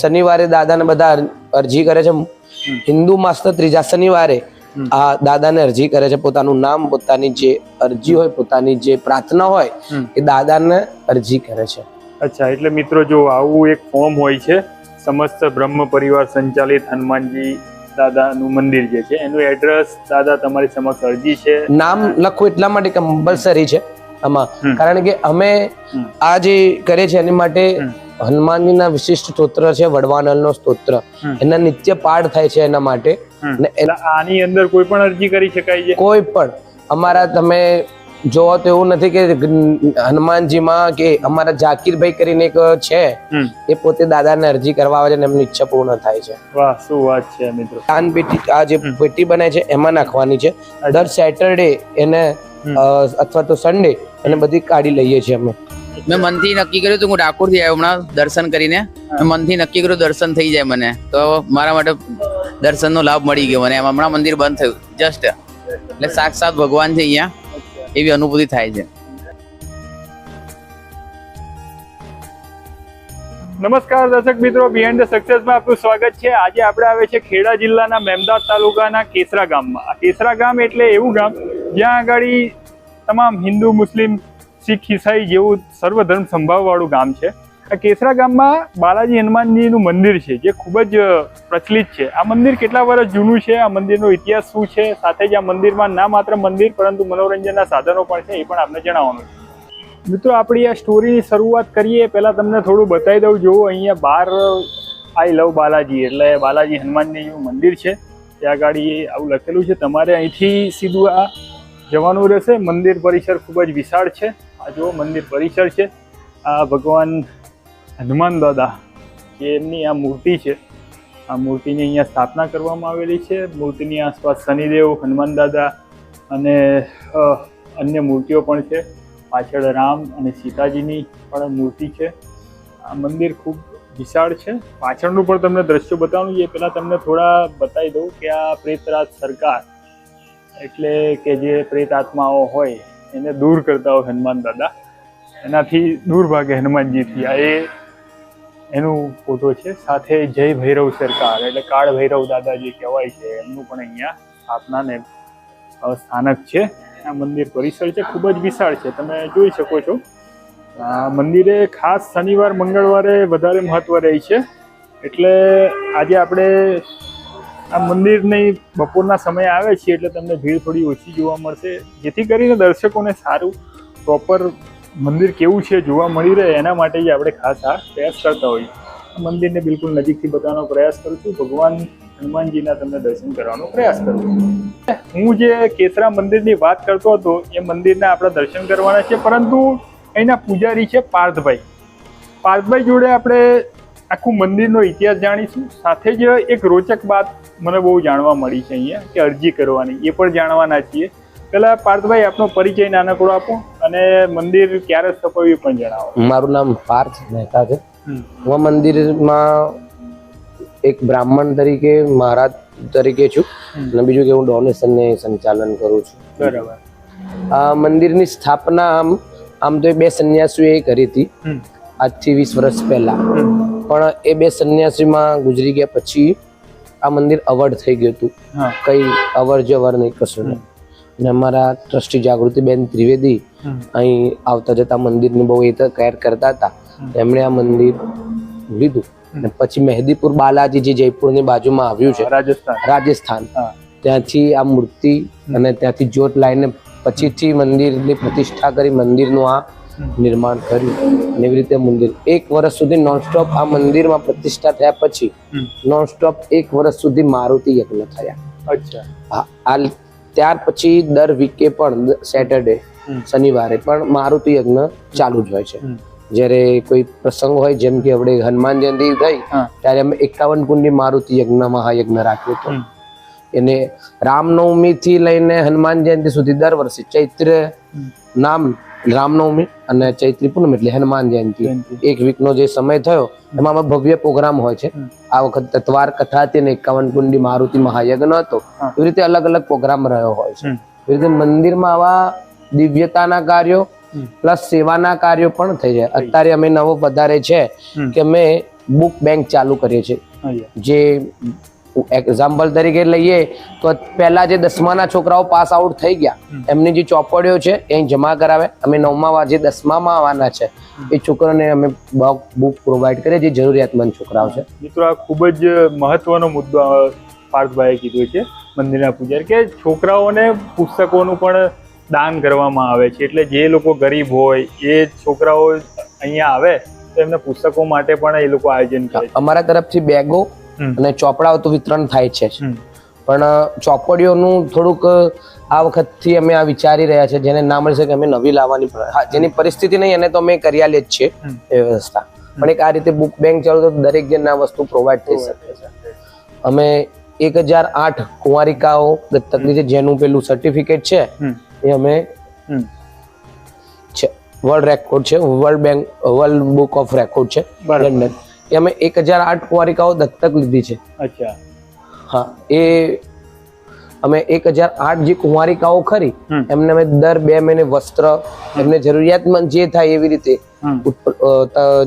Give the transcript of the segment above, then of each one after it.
શનિવારે દાદાને બધા અરજી કરે છે. હિન્દુ માસના ત્રીજા શનિવારે આ દાદાને અરજી કરે છે. પોતાનું નામ પોતાની જે અરજી હોય પોતાની જે પ્રાર્થના હોય. એ દાદાને અરજી કરે છે. અચ્છા એટલે મિત્રો જો આવું એક ફોર્મ હોય છે સમસ્ત બ્રહ્મ પરિવાર સંચાલિત હનુમાનજી દાદાનું મંદિર જે છે એનું એડ્રેસ દાદા તમારી સમક્ષ અરજી છે. નામ લખવું એટલા માટે કમ્પલસરી છે. આમાં કારણ કે અમે આ જે કરે છે એની માટે. હનુમાનજીના વિશિષ્ટ સ્તોત્ર છે વડવાનલનો સ્તોત્ર. હમ. એના નિત્ય પાઠ થાય છે એના માટે. ને આની અંદર કોઈ પણ અરજી કરી શકાય છે? કોઈ પણ. અમારા તમે જોવો તો એવું નથી કે હનુમાનજીમાં કે અમારા જાકીરભાઈ કરીને એક છે એ પોતે દાદાને અરજી કરવા આવે છે અને એમની ઈચ્છા પૂર્ણ થાય છે. વાહ શું વાત છે મિત્રો. દાન પેટી આ જે પેટી બને છે એમાં નાખવાની છે. દર સેટરડે એને અથવા તો સન્ડે એને બધી કાઢી લઈએ છીએ અમે. મેં મનથી નક્કી કર્યું હતું હું ડાકોરથી આવ્યો હમણાં દર્શન કરીને. મેં મનથી નક્કી કર્યું દર્શન થઈ જાય મને. તો મારા માટે દર્શનનો લાભ મળી ગયો મને. હમણાં મંદિર બંધ થયું જસ્ટ એટલે સાક્ષાત ભગવાન છે અહીંયા. એવી અનુભૂતિ થાય છે. નમસ્કાર દર્શક મિત્રો બિહાઇન્ડ ધ સક્સેસમાં આપનું સ્વાગત છે. આજે આપણે આવે છે ખેડા જિલ્લાના મેમદાદ તાલુકાના કેસરા ગામમાં. કેસરા ગામ એટલે એવું ગામ જ્યાં આગળ તમામ હિન્દુ, મુસ્લિમ શીખ ઈસાઈ જેવું સર્વધર્મ સંભાવવાળું ગામ છે. આ કેસરા ગામમાં બાલાજી હનુમાનજીનું મંદિર છે, જે ખૂબ જ પ્રચલિત છે. આ મંદિર કેટલા વર્ષ જૂનું છે? આ મંદિરનો ઇતિહાસ શું છે? સાથે જ આ મંદિરમાં ના માત્ર મંદિર, પરંતુ મનોરંજનના સાધનો પણ છે, એ પણ આપણે જણાવવાનું છે. મિત્રો, આપણી આ સ્ટોરીની શરૂઆત કરીએ. પહેલાં તમને થોડું બતાવી દઉં. જો અહીંયા બહાર આઈ લવ બાલાજી, એટલે બાલાજી હનુમાનજીનું મંદિર છે. ત્યાં ગાડી આવું લખેલું છે, તમારે અહીંથી સીધું આ જવાનું રહેશે. મંદિર પરિસર ખૂબ જ વિશાળ છે. આ જો મંદિર પરિસર છે. આ ભગવાન હનુમાન દાદા કે એમની આ મૂર્તિ છે, આ મૂર્તિની અહીંયા સ્થાપના કરવામાં આવેલી છે. મૂર્તિની આસપાસ શનિદેવ, હનુમાન દાદા અને અન્ય મૂર્તિઓ પણ છે. પાછળ રામ અને સીતાજીની પણ મૂર્તિ છે. આ મંદિર ખૂબ વિશાળ છે. પાછળનું પણ તમને દ્રશ્યો બતાવવાનું છે પહેલાં તમને થોડા બતાવી દઉં કે આ પ્રેતરાજ સરકાર એટલે કે જે પ્રેત આત્માઓ હોય એને દૂર કરતા હોય હનુમાન દાદા. એનાથી દૂર ભાગે હનુમાનજીથી. આ એ એનું ફોટો છે. સાથે જય ભૈરવ સરકાર, એટલે કાળ ભૈરવ દાદા જે કહેવાય છે, એમનું પણ અહીંયા સ્થાપના ને સ્થાનક છે. આ મંદિર પરિસર છે. ખૂબ જ વિશાળ છે. તમે જોઈ શકો છો. મંદિરે ખાસ શનિવાર, મંગળવારે વધારે મહત્વ રહે છે. એટલે આજે આપણે આ મંદિરની બપોરના સમયે આવે છે એટલે તમને ભીડ થોડી ઓછી જોવા મળશે. જેથી કરીને દર્શકોને સારું પ્રોપર મંદિર કેવું છે જોવા મળી રહે એના માટે જ આપણે ખાસ આ પ્રયાસ કરતા હોઈએ. મંદિરને બિલકુલ નજીકથી બતાવવાનો પ્રયાસ કરું છું. ભગવાન હનુમાનજીના તમને દર્શન કરવાનો પ્રયાસ કરું હું જે કેસરા મંદિરની વાત કરતો હતો, એ મંદિરના આપણે દર્શન કરવાના છે, પરંતુ અહીંના પૂજારી છે પાર્થભાઈ. પાર્થભાઈ જોડે આપણે આખું મંદિરનો ઇતિહાસ જાણીશું. સાથે જ એક રોચક વાત મને બહુ જાણવા મળી છે અહીંયા કે અરજી કરવાની. એ પણ જાણવાના છીએ. પહેલાં પાર્થભાઈ આપનો પરિચય નાનકડો આપો અને મંદિર ક્યારે સ્થપાવ્યું પણ જણાવો. મારું નામ પાર્થ મહેતા છે. હું મંદિરમાં એક બ્રાહ્મણ તરીકે મહારાજ તરીકે છું. અને બીજું કે હું ડોનેશન ને સંચાલન કરું છું. બરાબર. આ મંદિરની સ્થાપના આમ આમ તો બે સંન્યાસીઓએ કરી હતી. આજથી વીસ વર્ષ પહેલા. પણ એ બે સંન્યાસીમાં ગુજરી ગયા પછી આ મંદિર અવર થઈ ગયું હતું. કઈ અવર જવર નહીં કશું નહીં. અને અમારા ટ્રસ્ટી જાગૃતિબેન ત્રિવેદી અહીં આવતા જતા મંદિરની બહુ એ કેર કરતા હતા. એમણે આ મંદિર લીધું. અને પછી મહેદીપુર બાલાજી જે જયપુરની બાજુમાં આવ્યું છે રાજસ્થાન. રાજસ્થાન. ત્યાંથી આ મૂર્તિ અને ત્યાંથી જ્યોત લાઈને પછીથી મંદિરની પ્રતિષ્ઠા કરી મંદિરનું આ નિર્માણ કર્યું. એવી રીતે મંદિર. એક વર્ષ સુધી નોનસ્ટોપ આ મંદિરમાં પ્રતિષ્ઠા થયા પછી નોનસ્ટોપ એક વર્ષ સુધી મારુતિ યજ્ઞ થયા. અચ્છા. આ- આ ત્યાર પછી દર વીકે પણ સેટરડે શનિવારે પણ મારુતિ યજ્ઞ ચાલુ જ હોય છે. જ્યારે કોઈ પ્રસંગ હોય જેમ કે આપણે હનુમાન જયંતિ થઈ ત્યારે અમે એકાવન કુંડી મારુતિ યજ્ઞ મહાયજ્ઞ રાખ્યો હતો. એને રામનવમી થી લઈને હનુમાન જયંતિ સુધી દર વર્ષે ચૈત્ર નામ રામનવમી અને ચૈત્રી પૂનમ એટલે હનુમાન જયંતિ. એક વીકનો જે સમય થયો એમાં ભવ્ય પ્રોગ્રામ હોય છે. આ વખત તત્વાર કથા હતી ને એકાવન કુંડી મારુતિ મહાયજ્ઞ હતો. એવી રીતે અલગ અલગ પ્રોગ્રામ રહ્યો હોય છે. એવી રીતે મંદિરમાં આવા દિવ્યતાના કાર્યો પ્લસ સેવાના કાર્યો પણ થઈ જાય. અત્યારે અમે નવો વધારે છે કે અમે બુક બેંક ચાલુ કરીએ છીએ. જે એક્ઝામ્પલ તરીકે લઈએ તો પહેલાં જે દસમાના છોકરાઓ પાસ આઉટ થઈ ગયા એમની જે ચોપડીઓ છે એ જમા કરાવે. અમે નવમાં જે દસમામાં આવવાના છે એ છોકરાઓને અમે બુક પ્રોવાઈડ કરીએ જે જરૂરિયાતમંદ છોકરાઓ છે. મિત્રો આ ખૂબ જ મહત્વનો મુદ્દો પાર્થભાઈએ કીધું છે મંદિરના પૂજારી કે છોકરાઓને પુસ્તકોનું પણ દાન કરવામાં આવે છે. એટલે જે લોકો ગરીબ હોય એ છોકરાઓ અહીંયા આવે તો એમને પુસ્તકો માટે પણ એ લોકો આયોજન કરે અમારા તરફથી બેગો. અને ચોપડાઓ તો વિતરણ થાય છે. પણ ચોપડીઓનું થોડુંક આ વખતથી અમે આ વિચારી રહ્યા છે જેને ના મળી શકે અમે નવી લાવવાની જેની પરિસ્થિતિ નહીં એને તો અમે કરી આલીએ જ છે એ વ્યવસ્થા. પણ એક આ રીતે બુક બેંક ચાલુ તો દરેક જણને આ વસ્તુ પ્રોવાઈડ થઈ શકે છે. અમે એક હજાર આઠ કુંવારિકાઓ દત્તકની છે જેનું પેલું સર્ટિફિકેટ છે એ અમે છે વર્લ્ડ રેકોર્ડ છે world bank world book of record છે લંડન. એ અમે એક હજાર આઠ કુંવારિકાઓ દત્તક લીધી છે. અચ્છા. હા એ અમે એક હજાર આઠ જે કુંવારિકાઓ ખરી એમને અમે દર બે મહિને વસ્ત્ર એમને જરૂરિયાતમંદ જે થાય એવી રીતે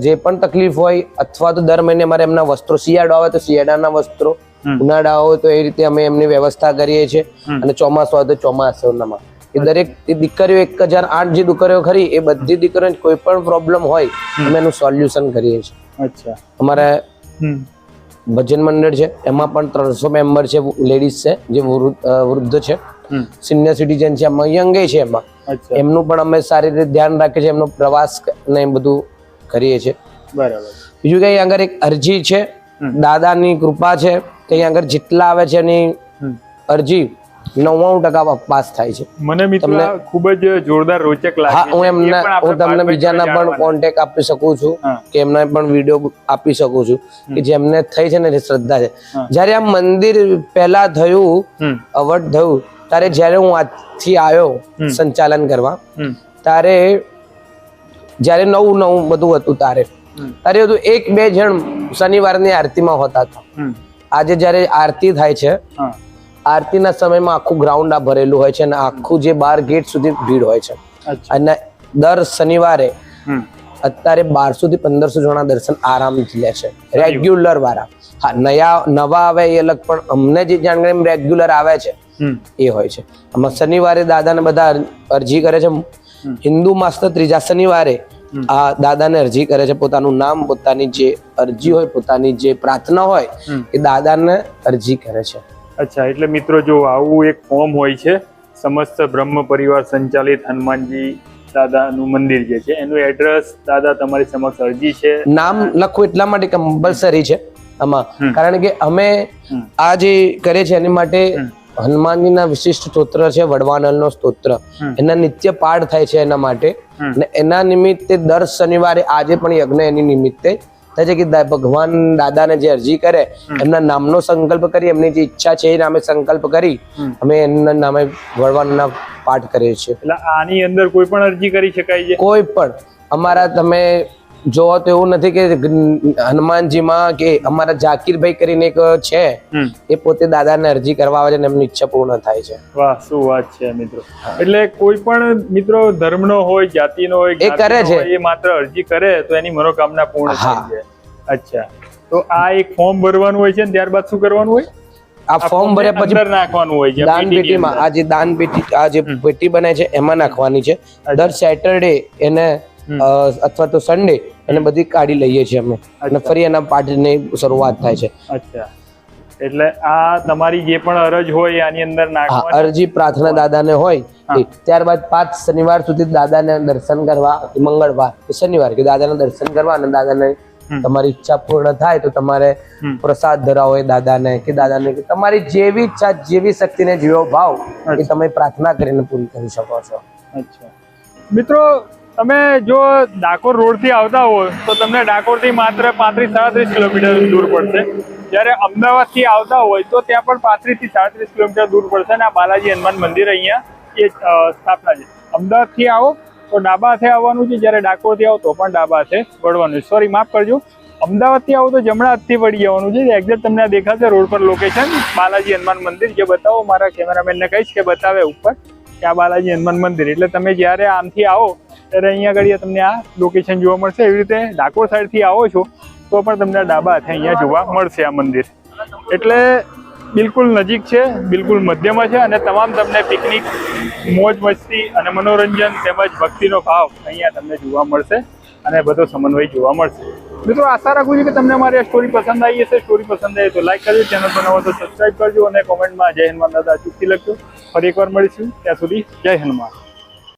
જે પણ તકલીફ હોય અથવા તો દર મહિને અમારે એમના વસ્ત્રો શિયાળો આવે તો શિયાળાના વસ્ત્રો ઉનાળા હોય તો એ રીતે અમે એમની વ્યવસ્થા કરીએ છીએ અને ચોમાસું હોય તો ચોમાસામાં એ દરેક દીકરીઓ એક હજાર આઠ જે દીકરીઓ ખરી એ બધી દીકરીઓને કોઈ પણ પ્રોબ્લેમ હોય અમે એનું સોલ્યુશન કરીએ છીએ. અચ્છા. અમારે ભજન મંડળ છે એમાં પણ ત્રણસો મેમ્બર છે લેડીઝ છે જે વૃદ્ધ છે. સિનિયર સિટીઝન છે એમાં યંગે છે એમાં. એમનું પણ અમે સારી રીતે ધ્યાન રાખીએ છીએ એમનો પ્રવાસ ને એ બધું કરીએ છીએ. બરાબર. બીજું કઈ આગળ એક અરજી છે દાદાની કૃપા છે કે આગળ જેટલા આવે છે એની અરજી નવ્વાણું ટકા પાસ થાય છે મને મિત્રો તમને- ખૂબ જ જોરદાર રોચક લાગે હા. એમને હું તમને બીજાના પણ. કોન્ટેક્ટ આપી શકું છું કે એમને પણ વીડિયો આપી શકું છું કે જેમને થઈ છે ને એ શ્રદ્ધા છે. જ્યારે આ મંદિર પહેલા થયું. અવટ થયું ત્યારે જ્યારે હું આજથી આવ્યો સંચાલન કરવા ત્યારે જ્યારે નવું નવું બધું હતું તારે. ત્યારે હતું એક બે જણ શનિવારની આરતીમાં હોતા હતા આજે જ્યારે આરતી થાય છે આરતીના સમયમાં આખું ગ્રાઉન્ડ આ ભરેલું હોય છે અને આખું જે બાર ગેટ સુધી ભીડ હોય છે. અને દર શનિવારે અત્યારે બારસો થી પંદરસો જણા દર્શન આરામથી લે છે. રેગ્યુલર વાળા. હા નયા નવા આવે એ અલગ પણ અમને જે જાણકારી રેગ્યુલર આવે છે એ હોય છે. આમાં શનિવારે દાદાને બધા અરજી કરે છે. હિન્દુ માસના ત્રીજા શનિવારે આ દાદાને અરજી કરે છે. પોતાનું નામ પોતાની જે અરજી હોય પોતાની જે પ્રાર્થના હોય એ દાદાને અરજી કરે છે. અચ્છા એટલે મિત્રો જો આવું એક ફોર્મ હોય છે સમસ્ત બ્રહ્મ પરિવાર સંચાલિત હનુમાનજી દાદાનું મંદિર જે છે એનું એડ્રેસ દાદા તમારી સમક્ષ અરજી છે. નામ લખવું એટલા માટે કમ્પલસરી છે આમાં. કારણ કે અમે આ જે કરે છે એની માટે હનુમાનજીના વિશિષ્ટ સ્તોત્ર છે વડવાનલનો સ્તોત્ર. હમ. એના નિત્ય પાઠ થાય છે એના માટે. અને એના નિમિત્તે દર શનિવારે આજે પણ યજ્ઞ એની નિમિત્તે થાય છે કે ભગવાન દાદાને જે અરજી કરે એમના નામનો સંકલ્પ કરી એમની જે ઈચ્છા છે એ નામે સંકલ્પ કરી અમે એમના નામે વડવાનના પાઠ કરીએ છીએ. એટલે આની અંદર કોઈ પણ અરજી કરી શકાય છે? કોઈ પણ. અમારા તમે જોવો તો એવું નથી કે હનુમાનજીમાં કે અમારા જાકીરભાઈ કરીને એક છે એ પોતે દાદાને અરજી કરવા આવે છે અને એમની ઈચ્છા પૂર્ણ થાય છે. વાહ શું વાત છે મિત્રો. એટલે કોઈ પણ મિત્રો ધર્મનો હોય જાતિનો હોય એ કરે છે. એ માત્ર અરજી કરે તો એની મનોકામના પૂર્ણ થાય થઈ જાય. અચ્છા. તો આ એક ફોર્મ ભરવાનું હોય છે ને ત્યારબાદ શું કરવાનું હોય? આ ફોર્મ ભર્યા પછી નાખવાનું હોય છે દાન પેટીમાં. આ જે દાન પેટી આ જે પેટી બને છે એમાં નાખવાની છે. દર સેટરડે એને અથવા તો સન્ડે અને બધી કાઢી લઈએ છીએ અમે. અને ફરી એના પાઠની શરૂઆત થાય છે. અચ્છા. એટલે આ તમારી જે પણ અરજ હોય આની અંદર અરજી પ્રાર્થના દાદાને હોય ત્યારબાદ પાંચ શનિવાર સુધી દાદાને દર્શન કરવા મંગળવાર કે શનિવાર કે દાદાને દર્શન કરવા અને દાદાને. તમારી ઈચ્છા પૂર્ણ થાય તો તમારે પ્રસાદ ધરાવો એ દાદાને કે દાદાને કે તમારી જેવી ઈચ્છા જેવી શક્તિને જેવો ભાવ એ તમે પ્રાર્થના કરીને પૂરી કરી શકો છો. અચ્છા. મિત્રો તમે જો ડાકોર રોડથી આવતા હો, તો તમને ડાકોરથી માત્ર પાંત્રીસ સાડત્રીસ કિલોમીટર દૂર પડશે. જ્યારે અમદાવાદથી આવતા હોય, તો ત્યાં પણ પાંત્રીસથી સાડત્રીસ કિલોમીટર દૂર પડશે અને આ બાલાજી હનુમાન મંદિર અહીંયા એ સ્થાપના છે. અમદાવાદથી આવો, તો ડાબા આવવાનું છે. જ્યારે ડાકોરથી આવો, તો પણ ડાબા હાથે વળવાનું છે. સોરી માફ કરજો. અમદાવાદથી આવો, તો જમણા હાથથી વળી જવાનું છે. એક્ઝેક્ટ તમને આ દેખાશે રોડ પર લોકેશન બાલાજી હનુમાન મંદિર. જે બતાવો, મારા કેમેરામેનને કહીશ કે બતાવે ઉપર. કે આ બાલાજી હનુમાન મંદિર. એટલે તમે જ્યારે આમથી આવો, ત્યારે અહીંયા આગળ તમને આ લોકેશન જોવા મળશે. એવી રીતે ડાકોર સાઈડથી આવો છો, તો પણ તમને ડાબા હાથે અહીંયા જોવા મળશે આ મંદિર. એટલે બિલકુલ નજીક છે, બિલકુલ મધ્યમાં છે, અને તમામ તમને પિકનિક મોજ મસ્તી અને મનોરંજન તેમજ ભક્તિનો ભાવ અહીંયા તમને જોવા મળશે અને બધો સમન્વય જોવા મળશે. મિત્રો, આશા રાખું છું કે તમને મારી આ સ્ટોરી પસંદ આવી હશે. સ્ટોરી પસંદ આવી તો લાઈક કરજો ચેનલ પર તો સબસ્ક્રાઈબ કરજો અને કોમેન્ટમાં જય હનુમાન દાદા ચૂકથી લખજો. ફરી એકવાર મળીશું. ત્યાં સુધી જય હનુમાન.